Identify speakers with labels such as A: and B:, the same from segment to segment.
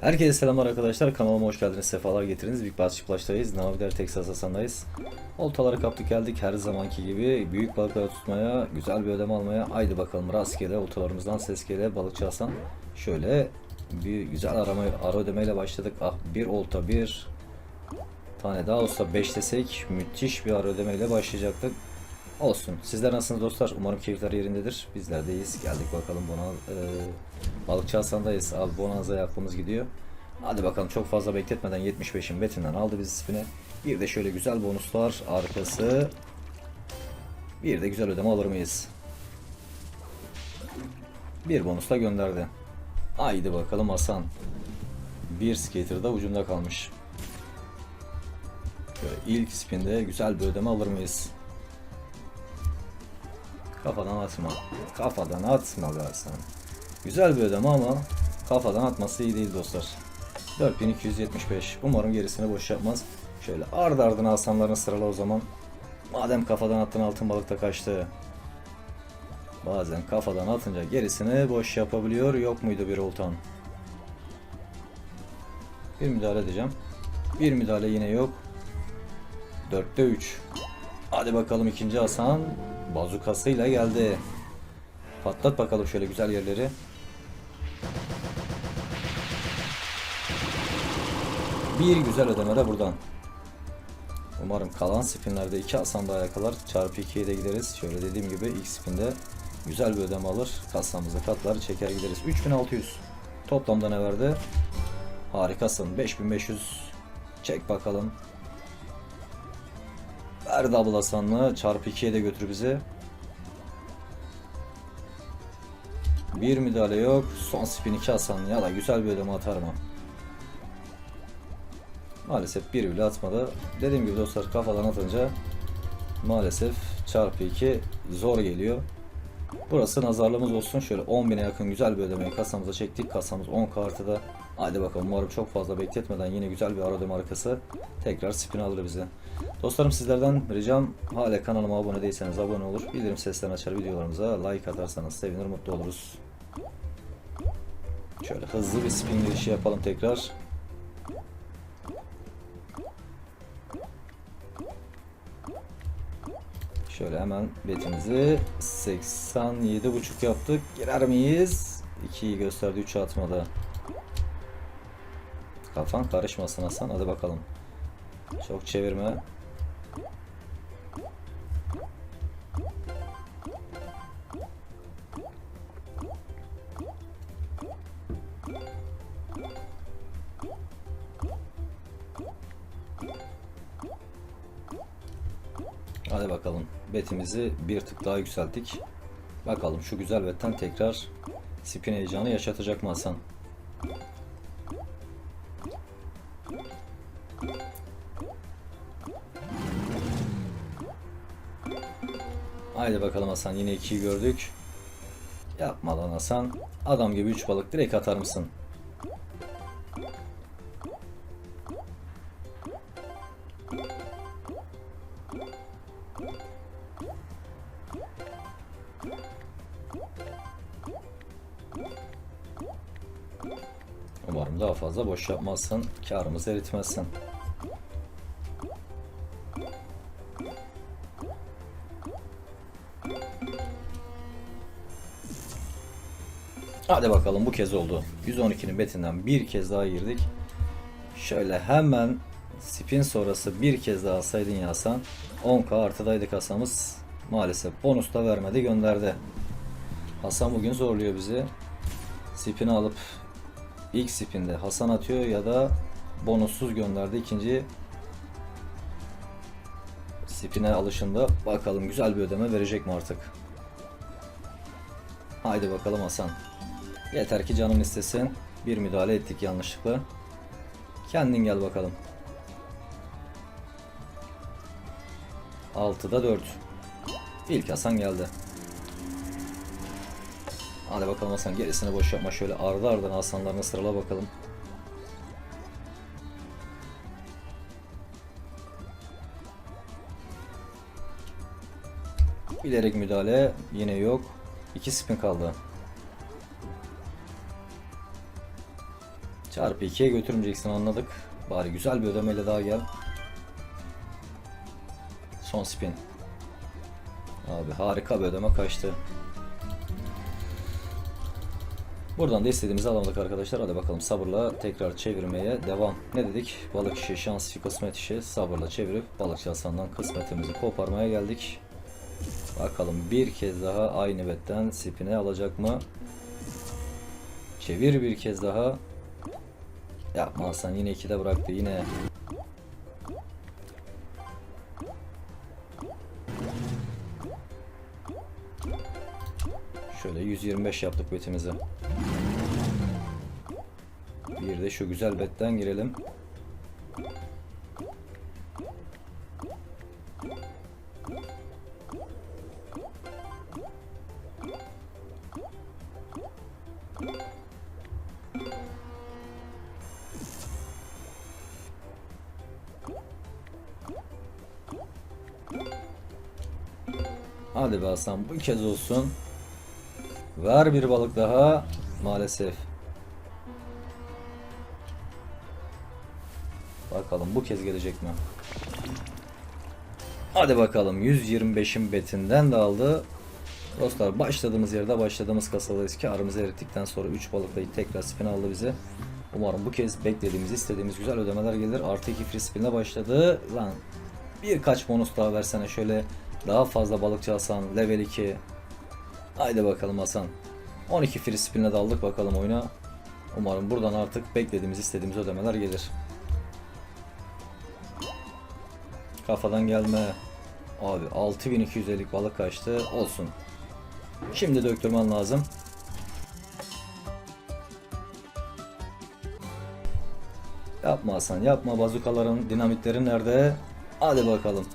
A: Herkese selamlar arkadaşlar. Kanalıma hoş geldiniz. Sefalar getirdiniz. Big Bass Çıplaş'tayız. Navider Texas Hasan'dayız. Oltaları kaptık geldik. Her zamanki gibi büyük balıkları tutmaya, güzel bir ödeme almaya. Haydi bakalım rastgele oltalarımızdan ses gele balıkçı Hasan. Şöyle bir güzel arama, ara ödemeyle başladık. Ah bir olta bir tane daha olsa 5 desek müthiş bir ara ödemeyle başlayacaktık. Olsun. Sizler nasılsınız dostlar? Umarım keyifler yerindedir. Bizler deyiz. Geldik bakalım Bona e, Balıkçı Hasan'dayız. Abi Bonanza'ya aklımız gidiyor. Hadi bakalım çok fazla bekletmeden 75'in betinden aldı bizi spine. Bir de şöyle güzel bonuslar arkası. Bir de güzel ödeme alır mıyız? Bir bonusla gönderdi. Haydi bakalım Hasan. Bir skater da ucunda kalmış. Şöyle ilk spinde güzel bir ödeme alır mıyız? Kafadan atma. Kafadan atma be Hasan. Güzel bir ödeme ama kafadan atması iyi değil dostlar. 4275. Umarım gerisini boş yapmaz. Şöyle ardı ardına Hasanların sırala o zaman. Madem kafadan attın altın balıkta kaçtı. Bazen kafadan atınca gerisini boş yapabiliyor. Yok muydu bir oltan? Bir müdahale edeceğim. Bir müdahale yine yok. 4'te 3. Hadi bakalım ikinci Hasan. Bazukasıyla geldi. Patlat bakalım şöyle güzel yerleri. Bir güzel ödeme de buradan. Umarım kalan spinlerde iki Hasan daha yakalar. Çarpı 2'ye de gideriz. Şöyle dediğim gibi ilk spinde güzel bir ödeme alır. Kasamızı katlar çeker gideriz. 3600. Toplamda ne verdi? Harikasın. 5500. Çek bakalım. Ver double Hasan'la çarpı 2'ye de götür bizi. Bir müdahale yok. Son spin 2 Hasan ya da güzel bir ödeme atar mı? Maalesef bir bile atmadı. Dediğim gibi dostlar kafadan atınca maalesef çarpı 2 zor geliyor. Burası nazarlığımız olsun. Şöyle 10.000'e yakın güzel bir ödemeyi kasamıza çektik. Kasamız 10 kartıda. Hadi bakalım umarım çok fazla bekletmeden yine güzel bir ara ödeme arkası tekrar spin alır bize. Dostlarım sizlerden ricam hala kanalıma abone değilseniz abone olur. Bildirim seslerini açar videolarımıza like atarsanız sevinir mutlu oluruz. Şöyle hızlı bir spin girişi yapalım tekrar. Şöyle hemen betimizi 87.5 yaptık. Girer miyiz? 2'yi gösterdi 3'ü atmadı. Kafan karışmasın Hasan hadi bakalım. Çok çevirme. Hadi bakalım. Betimizi bir tık daha yükselttik. Bakalım şu güzel betten tekrar spin heyecanı yaşatacak mı Hasan? Haydi bakalım Hasan yine 2'yi gördük. Yapma lan Hasan. Adam gibi 3 balık direkt atar mısın? Daha fazla boş yapmazsın. Karımızı eritmezsin. Hadi bakalım bu kez oldu. 112'nin betinden bir kez daha girdik. Şöyle hemen spin sonrası bir kez daha alsaydın ya Hasan. 10k artıdaydı kasamız. Maalesef bonus da vermedi gönderdi. Hasan bugün zorluyor bizi. Spin'i alıp ilk spinde Hasan atıyor ya da bonussuz gönderdi ikinci spine alışında bakalım güzel bir ödeme verecek mi artık. Haydi bakalım Hasan. Yeter ki canım istesin. Bir müdahale ettik yanlışlıkla. Kendin gel bakalım. 6'da 4. İlk Hasan geldi. Hadi bakalım Hasan gerisini boş yapma. Şöyle ardı ardına Hasanlarını sırala bakalım. Bilerek müdahale yine yok. 2 spin kaldı. Çarpı 2'ye götürmeyeceksin anladık. Bari güzel bir ödemeyle daha gel. Son spin. Abi harika bir ödeme kaçtı. Buradan da istediğimizi alamadık arkadaşlar. Hadi bakalım sabırla tekrar çevirmeye devam. Ne dedik? Balık işi, şans işi, kısmet işi. Sabırla çevirip balıkçı Hasan'dan kısmetimizi koparmaya geldik. Bakalım bir kez daha aynı betten spine alacak mı? Çevir bir kez daha. Yapma Hasan yine 2'de bıraktı yine. Şöyle 125 yaptık betimizi. Bir de şu güzel betten girelim. Hadi be Hasan bu kez olsun. Ver bir balık daha. Maalesef. Bakalım bu kez gelecek mi? Hadi bakalım 125'in betinden de aldı. Dostlar başladığımız yerde başladığımız kasadayız. Karımızı erittikten sonra 3 balıkla tekrar spin aldı bize. Umarım bu kez beklediğimiz, istediğimiz güzel ödemeler gelir. Artı 2 free spinle başladı. Lan birkaç bonus daha versene şöyle daha fazla balıkçı Hasan level 2. Haydi bakalım Hasan. 12 free spinle daldık bakalım oyuna. Umarım buradan artık beklediğimiz, istediğimiz ödemeler gelir. Kafadan gelme. Abi 6250'lik balık kaçtı. Olsun. Şimdi döktürmen lazım. Yapma Hasan yapma bazukaların dinamitleri nerede? Hadi bakalım.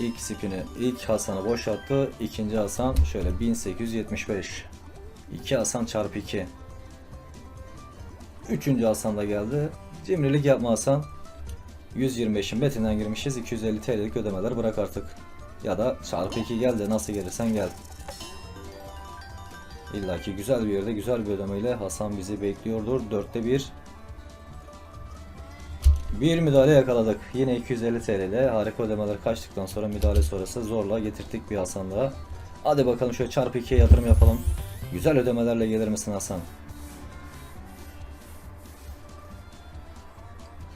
A: İlk spini ilk Hasan'ı boşalttı. İkinci Hasan şöyle 1875. 2 Hasan çarpı 2. Üçüncü Hasan da geldi. Cimrilik yapma Hasan. 125'in betinden girmişiz. 250 TL'lik ödemeler bırak artık. Ya da çarpı 2 gel de nasıl gelirsen gel. İlla ki güzel bir yerde güzel bir ödemeyle Hasan bizi bekliyordur. 4'te 1. Bir müdahale yakaladık. Yine 250 TL ile harika ödemeler kaçtıktan sonra müdahale sonrası zorla getirdik bir Hasan daha. Hadi bakalım şöyle çarpı 2'ye yatırım yapalım. Güzel ödemelerle gelir misin Hasan?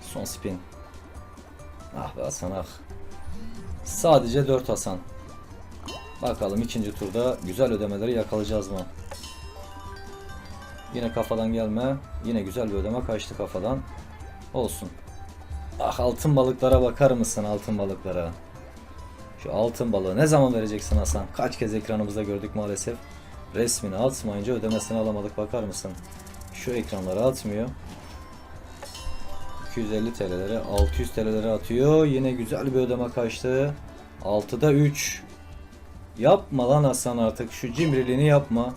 A: Son spin. Ah be Hasan ah. Sadece 4 Hasan. Bakalım ikinci turda güzel ödemeleri yakalayacağız mı? Yine kafadan gelme. Yine güzel bir ödeme kaçtı kafadan. Olsun. Ah altın balıklara bakar mısın altın balıklara? Şu altın balığı ne zaman vereceksin Hasan? Kaç kez ekranımızda gördük maalesef. Resmini atmayınca ödemesini alamadık bakar mısın? Şu ekranları atmıyor. 250 TL'lere 600 TL'lere atıyor. Yine güzel bir ödeme kaçtı. 6'da 3. Yapma lan Hasan artık şu cimriliğini yapma.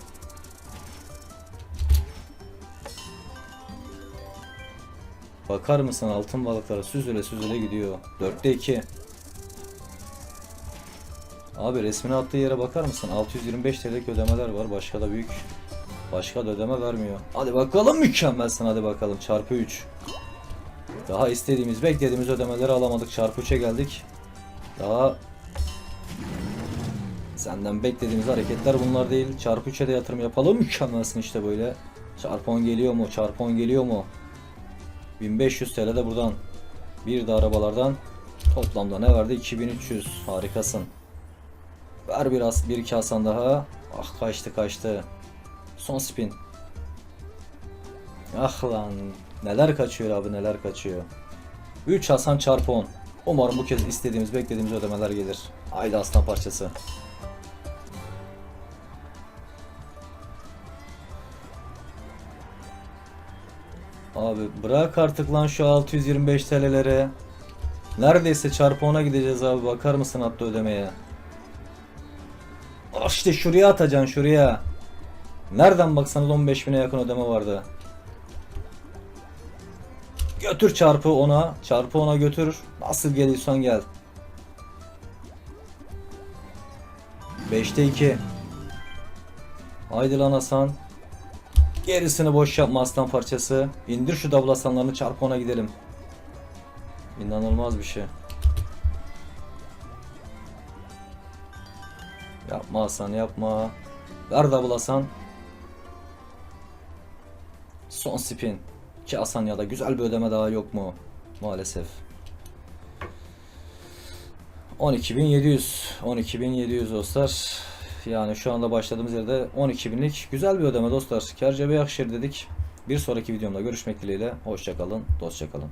A: Bakar mısın altın balıklara süzüle süzüle gidiyor. 4'te 2. Abi resmini attığı yere bakar mısın? 625 TL'lik ödemeler var. Başka da büyük. Başka da ödeme vermiyor. Hadi bakalım mükemmelsin hadi bakalım. Çarpı 3. Daha istediğimiz, beklediğimiz ödemeleri alamadık. Çarpı 3'e geldik. Daha senden beklediğimiz hareketler bunlar değil. Çarpı 3'e de yatırım yapalım. Mükemmelsin işte böyle. Çarpı 10 geliyor mu? Çarpı 10 geliyor mu? 1500 TL de buradan. Bir de arabalardan. Toplamda ne verdi? 2300. Harikasın. Ver biraz bir iki Hasan daha. Ah kaçtı kaçtı. Son spin. Ah lan. Neler kaçıyor abi neler kaçıyor. 3 Hasan çarpı 10. Umarım bu kez istediğimiz beklediğimiz ödemeler gelir. Haydi aslan parçası. Abi bırak artık lan şu 625 TL'lere. Neredeyse çarpı 10'a gideceğiz abi bakar mısın hatta ödemeye. Ah işte şuraya atacaksın şuraya. Nereden baksanız 15 bine yakın ödeme vardı. Götür çarpı 10'a. Çarpı 10'a götür. Nasıl geliyorsan gel. 5'te 2. Haydi lan Hasan. Gerisini boş yapma aslan parçası. İndir şu double aslanlarını çarp ona gidelim. İnanılmaz bir şey. Yapma Hasan yapma. Ver double Hasan. Son spin. Ki Hasan ya da güzel bir ödeme daha yok mu? Maalesef. 12.700 12.700 dostlar. Yani şu anda başladığımız yerde 12.000'lik güzel bir ödeme dostlar. Kerce Bey Akşehir dedik. Bir sonraki videomda görüşmek dileğiyle. Hoşçakalın, dostça kalın.